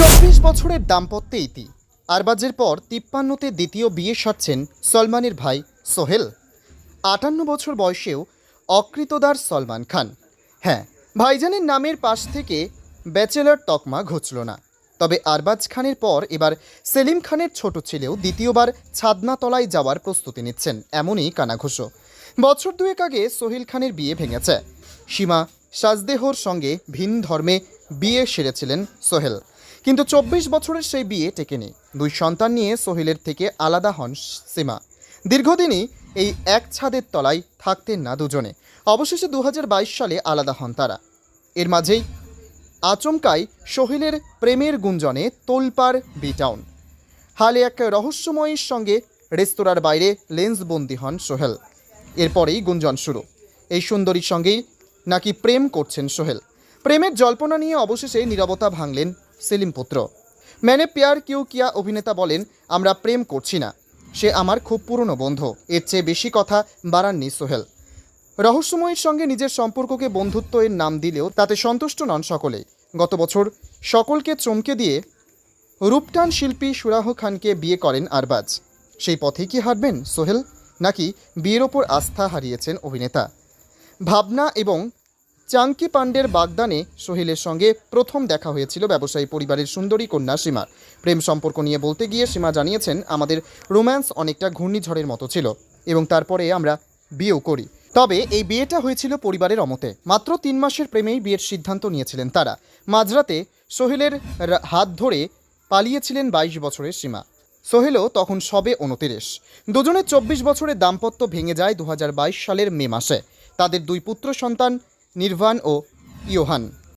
চব্বিশ বছরের দাম্পত্যে ইতি। আরবাজের পর তিপ্পান্নতে দ্বিতীয় বিয়ে সারছেন সলমানের ভাই সোহেল। আটান্ন বছর বয়সেও অকৃতদার সলমান খান। হ্যাঁ ভাইজানের নামের পাশ থেকে ব্যাচেলর তকমা ঘুচল না। তবে আরবাজ খানের পর এবার সেলিম খানের ছোট ছেলেও দ্বিতীয়বার ছাদনাতলায় যাওয়ার প্রস্তুতি নিচ্ছেন এমনই কানাঘুষো। বছর দুয়েক আগে সোহেল খানের বিয়ে ভেঙেছে। সীমা সাজদেহর সঙ্গে ভিন ধর্মে বিয়ে সেরেছিলেন সোহেল। কিন্তু চব্বিশ বছরের সেই বিয়ে টেকেনি। দুই সন্তান নিয়ে সোহেলের থেকে আলাদা হন সীমা। দীর্ঘদিনই এই এক ছাদের তলায় থাকতেন না দুজনে। অবশেষে দু হাজার বাইশ সালে আলাদা হন তারা। এর মাঝেই আচমকাই সোহেলের প্রেমের গুঞ্জনে তোলপাড় বিটাউন হালে এক রহস্যময়ীর সঙ্গে রেস্তোরাঁর বাইরে লেন্সবন্দি হন সোহেল। এরপরেই গুঞ্জন শুরু। এই সুন্দরীর সঙ্গেই নাকি প্রেম করছেন সোহেল। প্রেমের জল্পনা নিয়ে অবশেষে নীরবতা ভাঙলেন সেলিম পুত্র। ম্যানে প্যার কিউ কিয়া অভিনেতা বলেন, আমরা প্রেম করছি না। সে আমার খুব পুরনো বন্ধু। এর চেয়ে বেশি কথা বাড়াননি সোহেল। রহস্যময়ের সঙ্গে নিজের সম্পর্ককে বন্ধুত্ব এর নাম দিলেও তাতে সন্তুষ্ট নন সকলেই গত বছর সকলকে চমকে দিয়ে রূপটান শিল্পী সুরাহ খানকে বিয়ে করেন আরবাজ। সেই পথে কি হারবেন সোহেল? নাকি বিয়ের ওপর আস্থা হারিয়েছেন অভিনেতা? ভাবনা এবং চাঙ্কি পাণ্ডের বাগদানে সোহেলের সঙ্গে প্রথম দেখা হয়েছিল ব্যবসায়ী পরিবারের সুন্দরী কন্যা সীমার। প্রেম সম্পর্ক নিয়ে বলতে গিয়ে সীমা জানিয়েছেন, আমাদের রোম্যান্স অনেকটা ঘূর্ণিঝড়ের মতো ছিল এবং তারপরে আমরা বিয়েও করি। তবে এই বিয়েটা হয়েছিল পরিবারের অমতে। মাত্র তিন মাসের প্রেমেই বিয়ের সিদ্ধান্ত নিয়েছিলেন তারা। মাঝরাতে সোহেলের হাত ধরে পালিয়েছিলেন বাইশ বছরের সীমা। সোহেলও তখন সবে উনতিরিশ দুজনের চব্বিশ বছরের দাম্পত্য ভেঙে যায় দু হাজার বাইশ সালের মে মাসে। তাদের দুই পুত্র সন্তান নির্ভান ও ইয়োহান।